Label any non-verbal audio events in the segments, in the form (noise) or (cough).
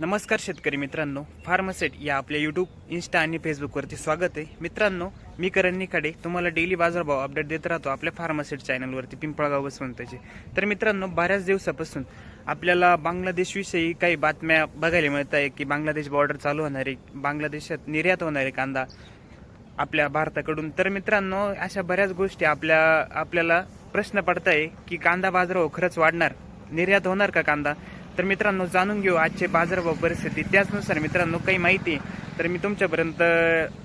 नमस्कार शेतकरी मित्रांनो फार्मसेट या आपल्या यूट्यूब इन्स्टा आणि फेसबुकवरती स्वागत आहे. मित्रांनो मी करण निखाडे तुम्हाला डेली बाजारभाव अपडेट देत राहतो आपल्या फार्मसेट चॅनलवरती पिंपळगाव वसवंताचे. तर मित्रांनो बऱ्याच दिवसापासून आपल्याला बांगलादेशविषयी काही बातम्या बघायला मिळत आहे की बांगलादेश बॉर्डर चालू होणार आहे बांगलादेशात निर्यात होणार आहे कांदा आपल्या भारताकडून. तर मित्रांनो अशा बऱ्याच गोष्टी आपल्या आपल्याला प्रश्न पडताय की कांदा बाजारभाव खरंच वाढणार निर्यात होणार का कांदा? तर मित्रांनो जाणून घेऊ आजचे बाजारभाव परिस्थिती. त्याचनुसार मित्रांनो काही माहिती आहे, तर मी तुमच्यापर्यंत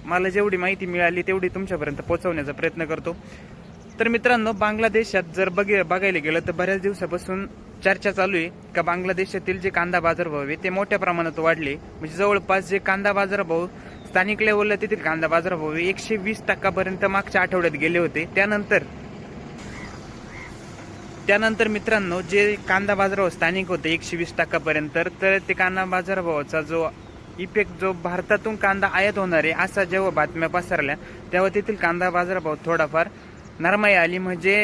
मला जेवढी माहिती मिळाली तेवढी तुमच्यापर्यंत पोहोचवण्याचा प्रयत्न करतो. तर मित्रांनो बांगलादेशात जर बघ बघायला गेलं तर बऱ्याच दिवसापासून चर्चा चालू आहे का बांगलादेशातील जे कांदा बाजारभाव आहे ते मोठ्या प्रमाणात वाढले. म्हणजे जवळपास जे कांदा बाजारभाव स्थानिक लेवलला तेथील कांदा बाजारभाव एकशे वीस टक्कापर्यंत मागच्या आठवड्यात गेले होते. त्यानंतर त्यानंतर मित्रांनो जे कांदा बाजारभाव स्थानिक होते एकशे वीस टक्कापर्यंत तर ते कांदा बाजारभावाचा जो इफेक्ट जो भारतातून कांदा आयात होणार आहे असा जेव्हा बातम्या पसरल्या तेव्हा तेथील कांदा बाजारभाव थोडाफार नरमाई आली. म्हणजे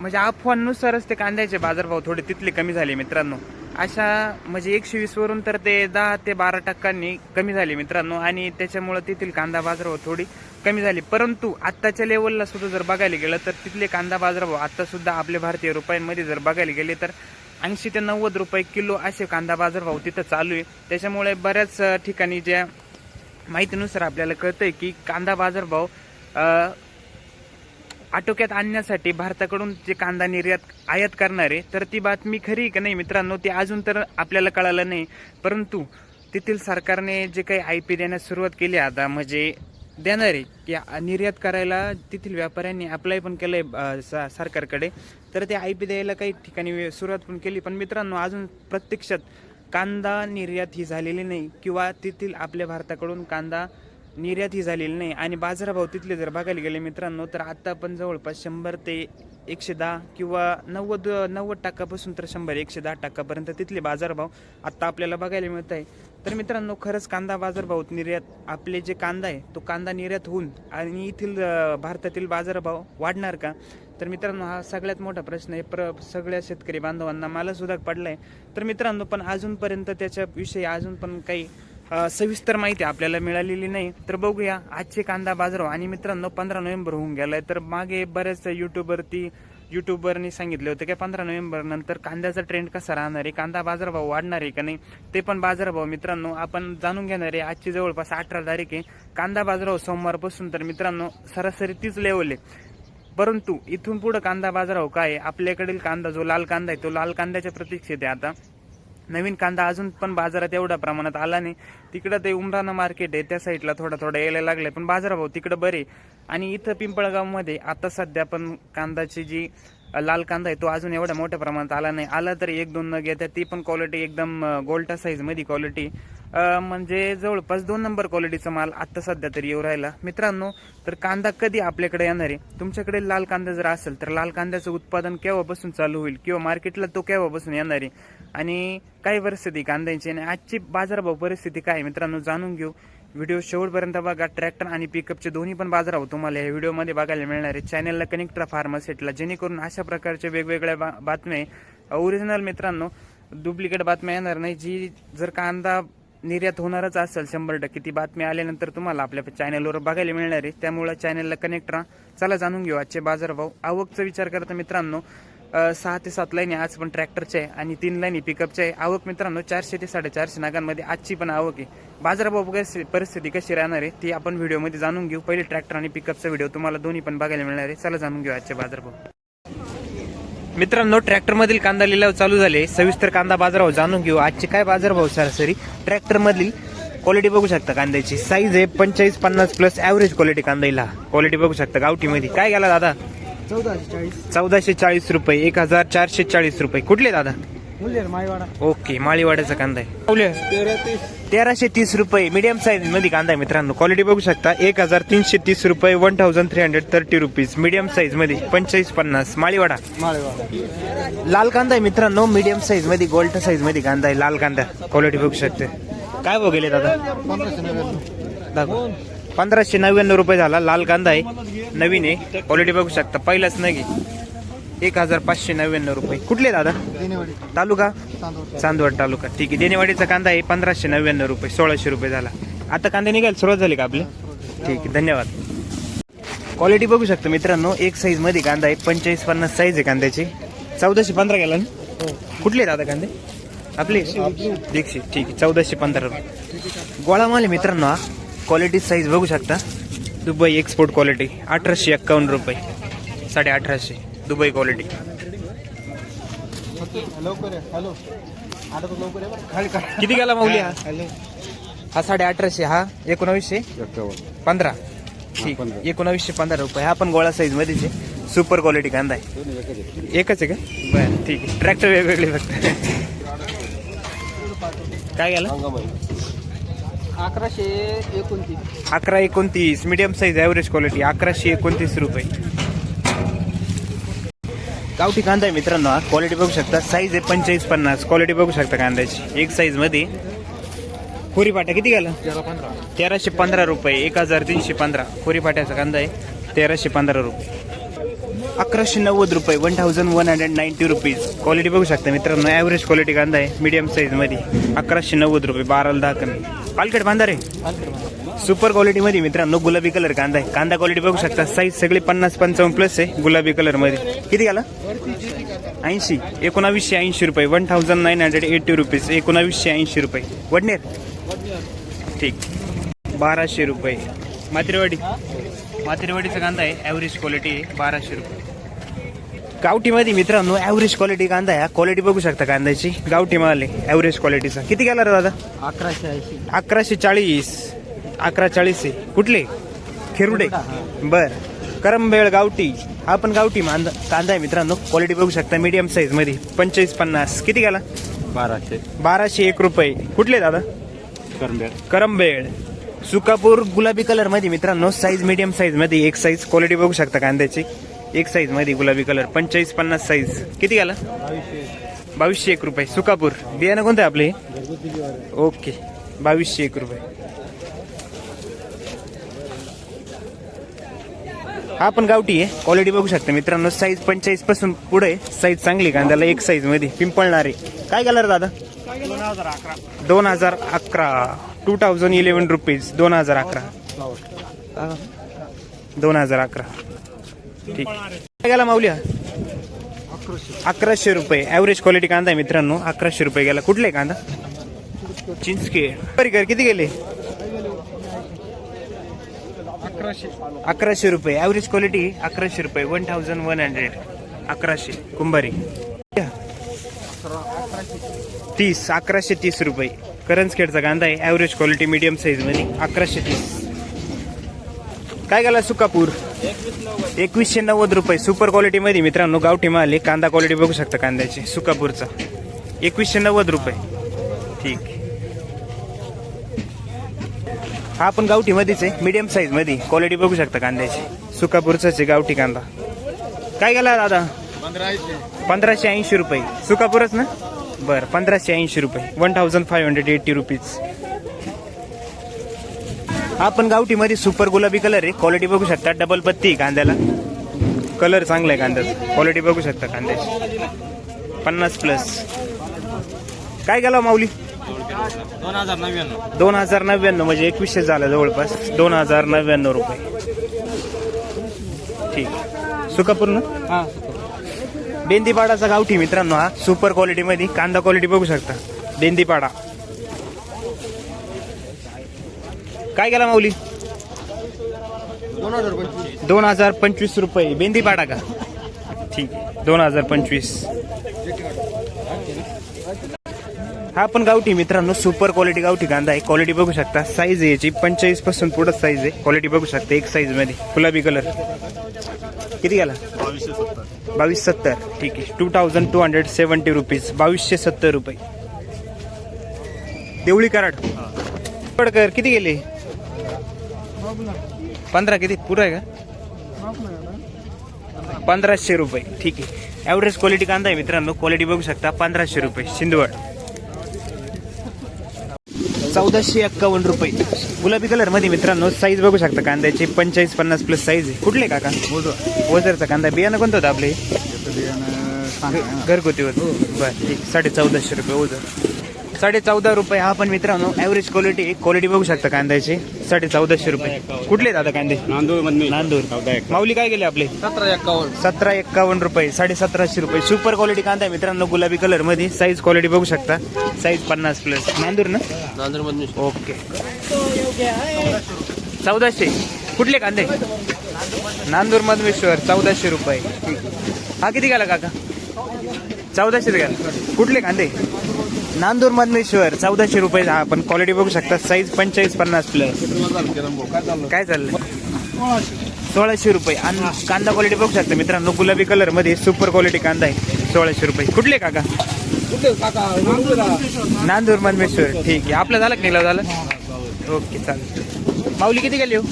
म्हणजे अफवांनुसारच ते कांद्याचे बाजारभाव थोडे तिथले कमी झाले मित्रांनो. अशा म्हणजे एकशे वीस वरून तर ते दहा ते बारा टक्क्यांनी कमी झाली मित्रांनो. आणि त्याच्यामुळं तेथील कांदा बाजारभाव थोडी कमी झाली. परंतु आत्ताच्या लेवलला सुद्धा जर बघायला गेलं तर तिथले कांदा बाजारभाव आता सुद्धा आपल्या भारतीय रुपयांमध्ये जर बघायला गेले तर ऐंशी ते नव्वद रुपये किलो असे कांदा बाजारभाव तिथं चालू आहे. त्याच्यामुळे बऱ्याच ठिकाणी ज्या माहितीनुसार आपल्याला कळतंय की कांदा बाजारभाव आटोक्यात आणण्यासाठी भारताकडून जे कांदा निर्यात आयात करणारे तर ती बातमी खरी का नाही मित्रांनो? ती अजून तर आपल्याला कळालं नाही. परंतु तेथील सरकारने जे काही आय पी देण्यास सुरुवात केली आता म्हणजे देणार आहे की निर्यात करायला तेथील व्यापाऱ्यांनी अप्लाय पण केलंय आहे सरकारकडे. तर ते आय पी द्यायला काही ठिकाणी सुरुवात पण केली. पण मित्रांनो अजून प्रत्यक्षात कांदा निर्यात ही झालेली नाही किंवा तेथील आपल्या भारताकडून कांदा निर्यातही झालेली नाही. आणि बाजारभाव तिथले जर बघायला गेले मित्रांनो तर आत्ता पण जवळपास शंभर ते एकशे दहा किंवा नव्वद नव्वद टक्कापासून तर शंभर एकशे दहा टक्कापर्यंत तिथले बाजारभाव आत्ता आपल्याला बघायला मिळत आहे. तर मित्रांनो खरंच कांदा बाजारभाव निर्यात आपले जे कांदा आहे तो कांदा निर्यात होऊन आणि येथील भारतातील बाजारभाव वाढणार का? तर मित्रांनो हा सगळ्यात मोठा प्रश्न आहे. प्र सगळ्या शेतकरी बांधवांना मला सुद्धा पडलाय. तर मित्रांनो पण अजूनपर्यंत त्याच्याविषयी अजून पण काही सविस्तर माहिती आपल्याला मिळालेली नाही. तर बघूया आजचे कांदा बाजारभाव. आणि मित्रांनो पंधरा नोव्हेंबर होऊन गेलाय. तर मागे बऱ्याच युट्यूबवरती युट्यूबवरनी सांगितले होते की पंधरा नोव्हेंबर नंतर कांद्याचा ट्रेंड कसा राहणार आहे? कांदा बाजारभाव वाढणार आहे का नाही? ते पण बाजारभाव मित्रांनो आपण जाणून घेणार आहे. आजची जवळपास अठरा तारीख आहे. कांदा बाजारभाव सोमवारपासून तर मित्रांनो सरासरी तीच लेवल आहे. परंतु इथून पुढे कांदा बाजारभाव काय आहे? आपल्याकडील कांदा जो लाल कांदा आहे तो लाल कांद्याच्या प्रतीक्षेत आहे आता. नवीन कांदा अजून पण बाजारात एवढ्या प्रमाणात आला नाही. तिकडं ते उमराना मार्केट आहे त्या साईडला थोडा थोडा यायला लागले पण बाजारभाव तिकडं बरे आणि इथं पिंपळगावमध्ये आता सध्या पण कांदाची जी लाल कांदा आहे तो अजून एवढ्या मोठ्या प्रमाणात आला नाही. आला तरी एक दोन न घेतात ती पण क्वालिटी एकदम गोल्टा साईजमध्ये क्वालिटी म्हणजे जवळपास दोन नंबर क्वालिटीचा माल आत्ता सध्या तरी येऊ राहिला. मित्रांनो तर कांदा कधी आपल्याकडे येणार आहे? तुमच्याकडे लाल कांदा जर असेल तर लाल कांद्याचं उत्पादन केव्हापासून चालू होईल? किंवा मार्केटला तो केव्हापासून येणार आहे? आणि काय परिस्थिती कांद्याची आणि आजची बाजारभाव परिस्थिती काय आहे मित्रांनो जाणून घेऊ. व्हिडिओ शेवटपर्यंत बघा. ट्रॅक्टर आणि पिकअपचे दोन्ही पण बाजारभाव तुम्हाला या व्हिडिओमध्ये बघायला मिळणार आहे. चॅनलला कनेक्ट राहा फार्मासेटला जेणेकरून अशा प्रकारच्या वेगवेगळ्या बा- बातम्या ओरिजिनल मित्रांनो डुप्लिकेट बातम्या येणार नाही. जी जर कांदा निर्यात होणारच असेल शंभर टक्के ती बातमी आल्यानंतर तुम्हाला आपल्या चॅनलवर बघायला मिळणार आहे. त्यामुळे चॅनलला कनेक्ट राहा चला जाणून घेऊ आजचे बाजारभाव. आवकचा विचार करता मित्रांनो सहा ते सात लाईनी आज पण ट्रॅक्टरचे आहे आणि तीन लाईनी पिकअपच्या आहे. आवक मित्रांनो चारशे ते साडेचारशे नागांमध्ये आजची पण आवक आहे. बाजारभाव परिस्थिती कशी राहणार आहे ती आपण व्हिडिओमध्ये जाणून घेऊ. पहिले ट्रॅक्टर आणि पिकअपचा व्हिडिओ तुम्हाला दोन्ही पण बघायला मिळणार आहे. चला जाणून घेऊ आजचे बाजारभाव. मित्रांनो ट्रॅक्टर मधील कांदा लिलाव चालू झाले सविस्तर कांदा बाजारभाव जाणून घेऊ. आजचे काय बाजारभाव सरासरी? ट्रॅक्टर मधील क्वालिटी बघू शकता कांद्याची. साईज आहे पंचेचाळीस पन्नास प्लस ऍव्हरेज क्वालिटी कांदा क्वालिटी बघू शकता गावठी मध्ये काय गेला दादा? चौदाशे चाळीस. चौदाशे चाळीस रुपये एक हजार चारशे चाळीस रुपये. कुठले दादा? माईवाडा ओके माळीवाड्याचा कांदा आहे. तेरा तीस तेराशे तीस रुपये मीडियम साईजमध्ये कांदा आहे मित्रांनो. क्वालिटी बघू शकता. एक हजार तीनशे तीस रुपये one thousand three hundred thirty rupees medium साईजमध्ये पंचेचाळीस पन्नास. माळीवाडा? माळेवाडा. लाल कांदा आहे मित्रांनो. मीडियम साईजमध्ये गोल्ड साईजमध्ये कांदा आहे. लाल कांदा. क्वालिटी बघू शकते. काय गेले दादा? पंधराशे नव्याण्णव. दाखव पंधराशे नव्याण्णव रुपये झाला. लाल कांदा आहे. नवीन आहे. क्वालिटी बघू शकता. पहिलाच नाही एक हजार पाचशे नव्याण्णव रुपये. कुठले दादा? तालुका? चांदवड तालुका. ठीक आहे. देनेवाडीचा कांदा आहे. पंधराशे नव्याण्णव रुपये. सोळाशे रुपये झाला. आता कांदे निघायला सुरुवात झाली का आपली? ठीक आहे. धन्यवाद. क्वालिटी बघू शकतो मित्रांनो. एक साईजमध्ये कांदा आहे. पंचेचाळीस पन्नास साईज आहे कांद्याची. चौदाशे पंधरा गेला ना? कुठले दादा कांदे? आपले? दीक्षित. ठीक आहे. चौदाशे पंधरा रुपये. गोळा माल मित्रांनो क्वालिटी साईज बघू शकता. दुबई एक्सपोर्ट क्वालिटी अठराशे एक्कावन्न रुपये. साडे अठराशे दुबई क्वालिटी किती गेला माऊली हा? हॅलो. हा साडे अठराशे हा? एकोणावीसशे? पंधरा. ठीक. एकोणावीसशे पंधरा रुपये. हा पण गोळा साईज मध्येच आहे. सुपर क्वालिटी कांदा आहे. एकच आहे. का? बरं ठीक आहे. ट्रॅक्टर वेगवेगळे फक्त. (laughs) काय गेला? अकराशे एकोणतीस. अकरा एकोणतीस मीडियम साईज ॲव्हरेज क्वालिटी अकराशे एकोणतीस रुपये. गावठी कांदा आहे मित्रांनो हा क्वालिटी बघू शकता. साईज आहे पंचेचाळीस पन्नास क्वालिटी बघू शकता कांद्याची. एक साईजमध्ये खोरी पाट्या किती गेला? तेरा पंधरा. तेराशे पंधरा रुपये एक हजार तीनशे पंधरा. खोरी पाट्याचा कांदा आहे तेराशे पंधरा रुपये. अकराशे नव्वद रुपये one thousand one hundred ninety rupees quality बघू शकता मित्रांनो ॲव्हरेज क्वालिटी कांदा आहे मीडियम साईजमध्ये अकराशे नव्वद रुपये बाराला दहा कमी. पालखेड बांधा आहे. सुपर क्वालिटीमध्ये मित्रांनो गुलाबी कलर कांदा आहे. कांदा क्वालिटी बघू शकता. साईज सगळे पन्नास पंचावन्न प्लस आहे गुलाबी कलरमध्ये किती गेला? ऐंशी. एकोणावीसशे ऐंशी रुपये. One thousand nine hundred eighty rupees एकोणावीसशे ऐंशी रुपये. वडनेर? ठीक. बाराशे रुपये. मात्रेवाडी मात्रेवाडीचा कांदा आहे. ॲव्हरेज क्वालिटी आहे बाराशे रुपये. गावठीमध्ये मित्रांनो ॲव्हरेज क्वालिटी कांदा आहे. क्वालिटी बघू शकता कांद्याची. गावठी माल आहे ॲव्हरेज क्वालिटीचा किती गेला रे दादा? अकराशे ऐंशी. अकराशे चाळीस. अकरा चाळीस आहे. कुठले? खेरुडे. बर. करंबेळ गावठी. हा पण गावठी मांदा कांदा आहे मित्रांनो. क्वालिटी बघू शकता मीडियम साईजमध्ये. पंचेचाळीस पन्नास. किती गेला बाराशे. बाराशे एक रुपये. कुठले दादा? करंबेड करंबेळ. सुकापूर गुलाबी कलरमध्ये मित्रांनो साईज मीडियम साईजमध्ये एक साईज क्वालिटी बघू शकता कांद्याची. एक साईजमध्ये गुलाबी कलर पंचेचाळीस पन्नास साईज किती गेला? बावीसशे एक रुपये. सुकापूर. बियाणं कोणतं आहे आपले? ओके बावीसशे एक रुपये. हा पण गावठी आहे. क्वालिटी बघू शकता मित्रांनो. साईज पंचेचाळीसपासून पुढे साईज चांगली कांद्याला एक साईजमध्ये पिंपळणार. आहे काय कलर दादा? दोन हजार अकरा. टू थाउजंड इलेवन रुपीज दोन हजार अकरा. दोन हजार अकरा. ठीक. काय गेला माऊल्या अकराशे रुपये. ॲव्हरेज क्वालिटी कांदा आहे मित्रांनो. अकराशे रुपये गेला. कुठले कांदा? चिंचके परिकर किती गेले? अकराशे अकराशे रुपये. ॲव्हरेज क्वालिटी अकराशे रुपये. वन थाउजंड वन हंड्रेड अकराशे. कुंभारी. तीस. अकराशे तीस रुपये. करंजखेडचा कांदा आहे. ॲव्हरेज क्वालिटी मिडियम साईजमध्ये अकराशे तीस. काय गेला सुकापूर? एकवीसशे नव्वद रुपये. सुपर क्वालिटीमध्ये मित्रांनो गावठी माल कांदा क्वालिटी बघू शकता कांद्याची. सुकापूरचा. एकवीसशे नव्वद रुपये. ठीक. हा पण गावठी मध्येच आहे. मीडियम साईजमध्ये. क्वालिटी बघू शकता कांद्याची. सुकापूरचाच आहे गावठी कांदा. काय गेला दादा? पंधराशे ऐंशी रुपये. सुकापूरच ना? बरं पंधराशे ऐंशी रुपये. One thousand five hundred eighty rupees हा पण गावठी मध्ये सुपर गुलाबी कलर आहे. क्वालिटी बघू शकता. डबल पत्ती कांद्याला. कलर चांगला आहे कांद्याचा. क्वालिटी बघू शकता कांद्याची. पन्नास प्लस काय गेला माऊली? दोन हजार नव्याण्णव. दोन हजार नव्याण्णव म्हणजे एकवीसशे झालं जवळपास. दोन हजार नव्याण्णव रुपये. ठीक. सुकापूर ना हा. बेंदीपाडाचा गावठी मित्रांनो हा. सुपर क्वालिटी मध्ये. कांदा क्वालिटी बघू शकता. बेंदीपाडा. काय गेला माऊली? दोन हजार पंचवीस. रुपये. बेंदीपाडा का? ठीक आहे. दोन हजार पंचवीस. हा पण गावठी मित्रांनो. सुपर क्वालिटी गावठी कांदा आहे. क्वालिटी बघू शकता. साईज आहे याची. पंचेचाळीसपासून पुढं साईज आहे. क्वालिटी बघू शकता एक साईजमध्ये. गुलाबी कलर किती गेला? बावीस सत्तर. ठीक आहे. Two thousand two hundred seventy rupees बावीसशे सत्तर रुपये. देवळी कराड. पडकर किती गेले? पंधरा किती? पुरं आहे का? पंधराशे रुपये. ठीक आहे. ॲव्हरेज क्वालिटी कांदा आहे मित्रांनो. क्वालिटी बघू शकता. पंधराशे रुपये. सिंधवड चौदाशे एक्कावन्न रुपये. गुलाबी कलरमध्ये मित्रांनो साईज बघू शकता कांद्याची. पंचेचाळीस पन्नास प्लस साईज आहे. कुठले काका? ओझरचा कांदा. बियाणं कोणतं होतं आपले? घरगुती होतं. बरं ठीक. साडे चौदाशे रुपये. ओझं साडे चौदा रुपये. हा पण मित्रांनो ॲव्हरेज क्वालिटी क्वालिटी बघू शकता कांद्याची. साडे चौदाशे रुपये. कुठले आता कांदे? नांदूर नांदूर माऊली काय गेले आपले? सतरा एक्कावन्न सतरा एक्कावन्न रुपये साडे सतराशे रुपये. सुपर क्वालिटी कांदा आहे मित्रांनो गुलाबी कलरमध्ये. साईज क्वालिटी बघू शकता. साईज पन्नास प्लस नांदूर ना? नांदूर ओके चौदाशे. कुठले कांदे? नांदूर मधमेश्वर चौदाशे रुपये. हा किती गेला काका? चौदाशे गेला. कुठले कांदे? नांदूर मधनेश्वर चौदाशे रुपये हा पण क्वालिटी बघू शकता साईज पंचेचाळीस पन्नास प्लस काय चाललं चाललंय? सोळाशे रुपये. आणि कांदा क्वालिटी बघू शकता मित्रांनो गुलाबी कलरमध्ये सुपर क्वालिटी कांदा आहे. सोळाशे रुपये. कुठले काका? नांदूर नांदूर ठीक आहे. आपलं झालं का झालं? ओके चालेल. माऊली किती गेली हो?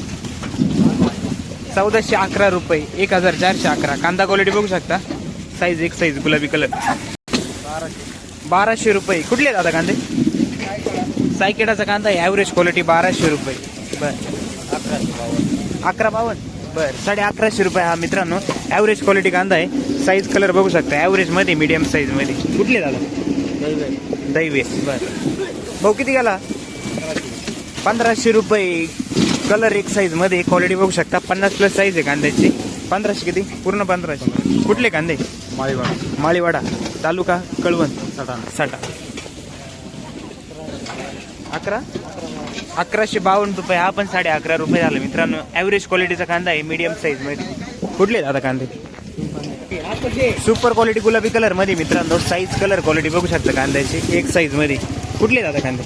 चौदाशे अकरा रुपये. एक हजार चारशे अकरा. कांदा क्वालिटी बघू शकता? साईज एक साईज गुलाबी कलर बाराशे रुपये. कुठले दादा कांदे? सायकेडाचा कांदा आहे. ॲव्हरेज क्वालिटी बाराशे रुपये. बर. अकरा बावन्न बर. साडे अकराशे रुपये हा मित्रांनो. ॲव्हरेज क्वालिटी कांदा आहे. साईज कलर बघू शकता. ॲव्हरेजमध्ये मीडियम साईजमध्ये. कुठले दादा दैवे. बर. भाऊ किती गेला? पंधराशे रुपये. कलर एक साईजमध्ये. क्वालिटी बघू शकता. पन्नास प्लस साईज आहे कांद्याची. पंधराशे किती? पूर्ण पंधराशे. कुठले कांदे? माळीवाडा. माळीवाडा. तालुका कळवण. साठा अकरा? अकराशे बावन्न रुपये. हा पण साडे अकरा रुपये झाला. मित्रांनो ॲव्हरेज क्वालिटीचा कांदा आहे मीडियम साईजमध्ये. कुठले दादा कांदे? सुपर क्वालिटी गुलाबी कलरमध्ये मित्रांनो साईज कलर क्वालिटी बघू शकता कांद्याची. एक साईजमध्ये. कुठले दादा कांदे?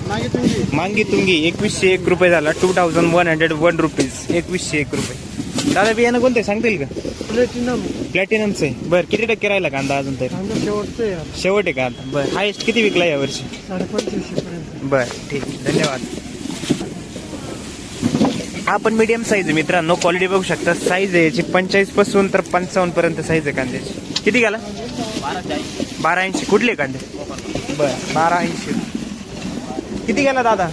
मांगी तुंगी एकवीसशे एक रुपये झाला. Two thousand one hundred one rupees एकवीसशे एक रुपये. दादा बियाणं कोणते सांगतील का? प्लॅटिनमचं आहे. बरं किती टक्के राहिला कांदा अजून तरी? कांदा शेवटचे शेवट आहे का? आता बरं हायेस्ट किती विकला यावर्षी साडेपंचवीसशे पर्यंत बरं ठीक आहे. धन्यवाद. हा पण मीडियम साईज आहे मित्रांनो. क्वालिटी बघू शकता. साईज आहे याची पंचेचाळीसपासून तर पंचावन्न पर्यंत साईज आहे कांद्याची. किती गेला? बारा ऐंशी कुठले कांदे? बरं बारा ऐंशी किती गेला दादा?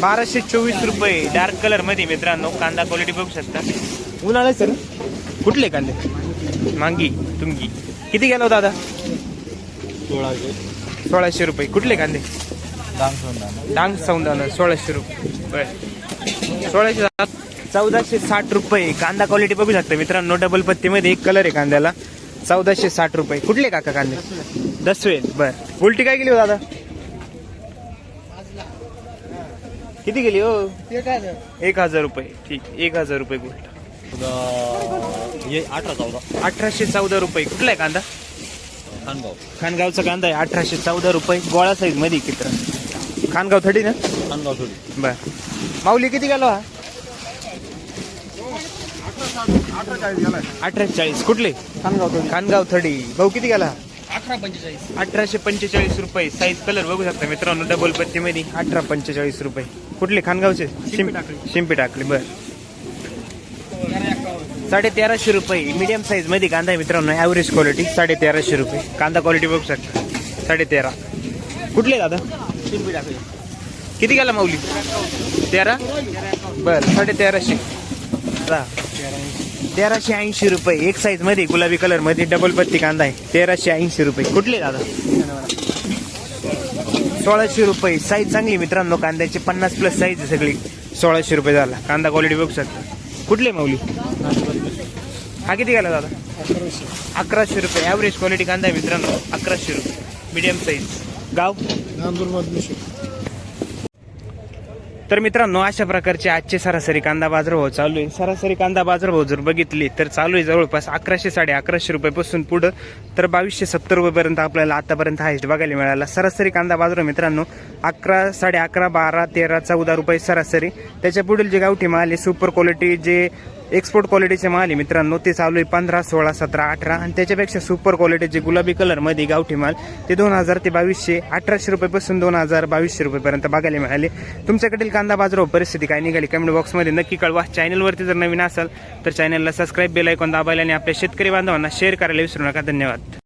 बाराशे चोवीस रुपये. डार्क कलरमध्ये मित्रांनो कांदा क्वालिटी बघू शकता. उन्हाळा सर कुठले कांदे मांगी तुमगी. किती गेला हो दादा? सोळाशे. सोळाशे रुपये. कुठले कांदे? डांग डांग सौंदाना सोळाशे रुपये. बर. सोळाशे चौदाशे साठ रुपये. कांदा क्वालिटी बघू शकता मित्रांनो डबल पत्तीमध्ये एक कलर आहे कांद्याला. चौदाशे साठ रुपये. कुठले काका कांदे? दसवे. बर. उलटी काय गेली हो दादा? किती गेली हो? ते काय एक हजार रुपये. ठीक. एक हजार रुपये गोल्ट ये अठरा चौदा. अठराशे चौदा रुपये. कुठला आहे कांदा? खानगाव. खानगावचा कांदा आहे. अठराशे चौदा रुपये. गोळा साईजमध्ये किती खानगाव थडी ना? खानगाव थोडी. बर. माऊली किती गेलो हा? अठरा चाळीस कुठले? खानगाव थोडी. खानगाव थडी. भाऊ किती गेला अठरा पंचेचाळीस. अठराशे पंचेचाळीस रुपये. साईज कलर बघू शकता मित्रांनो. डबल पत्ती मध्ये अठरा पंचेचाळीस रुपये. कुठले? खानगावचे? शिंपी टाकळी. शिंपी टाकली बर. साडे तेराशे रुपये. मीडियम साईजमध्ये कांदा आहे मित्रांनो. ॲव्हरेज क्वालिटी साडे तेराशे रुपये. कांदा क्वालिटी बघू शकता. साडे तेरा कुठले दादा? किती गेला माऊली? तेरा? बर साडे तेराशे तेराशे ऐंशी रुपये. एक साईजमध्ये गुलाबी कलरमध्ये डबल पत्ती कांदा आहे. तेराशे ऐंशी रुपये. कुठले दादा? सोळाशे रुपये. साईज चांगली मित्रांनो. कांद्याची पन्नास प्लस साईज आहे सगळी. सोळाशे रुपये झाला. कांदा क्वालिटी बघू शकता. कुठले माऊली? हा किती गेला दादा? अकराशे अकराशे रुपये. ॲव्हरेज क्वालिटी कांदा आहे मित्रांनो. अकराशे रुपये. मीडियम साईज गाव? तर मित्रांनो अशा प्रकारचे आजचे सरासरी कांदा बाजारभाव चालू आहे. सरासरी कांदा बाजारभाव जर बघितली तर चालू आहे जवळपास अकराशे साडे अकराशे रुपयापासून पुढं. तर बावीसशे सत्तर रुपयेपर्यंत आपल्याला आतापर्यंत हायस्ट बघायला मिळाला. सरासरी कांदा बाजार मित्रांनो अकरा साडे अकरा बारा तेरा चौदा रुपये सरासरी. त्याच्या पुढील जे गावठी माल आहे सुपर क्वालिटी जे एक्सपोर्ट क्वालिटीचे माल आहे मित्रांनो ते चालू आहे पंधरा सोळा सतरा अठरा. आणि त्याच्यापेक्षा सुपर क्वालिटीचे गुलाबी कलरमध्ये गावठी माल ते दोन हजार ते बावीसशे अठराशे रुपयेपासून दोन हजार बावीसशे रुपयेपर्यंत बघायला मिळाले. तुमच्याकडील कांदा बाजार परिस्थिती काय निघाली? कमेंट बॉक्समध्ये नक्की कळवा. चॅनलवरती जर नवीन असाल तर चॅनलला सबस्क्राईब बेल ऐकून दाबायला आणि आपल्या शेतकरी बांधवांना शेअर करायला विसरू नका. धन्यवाद.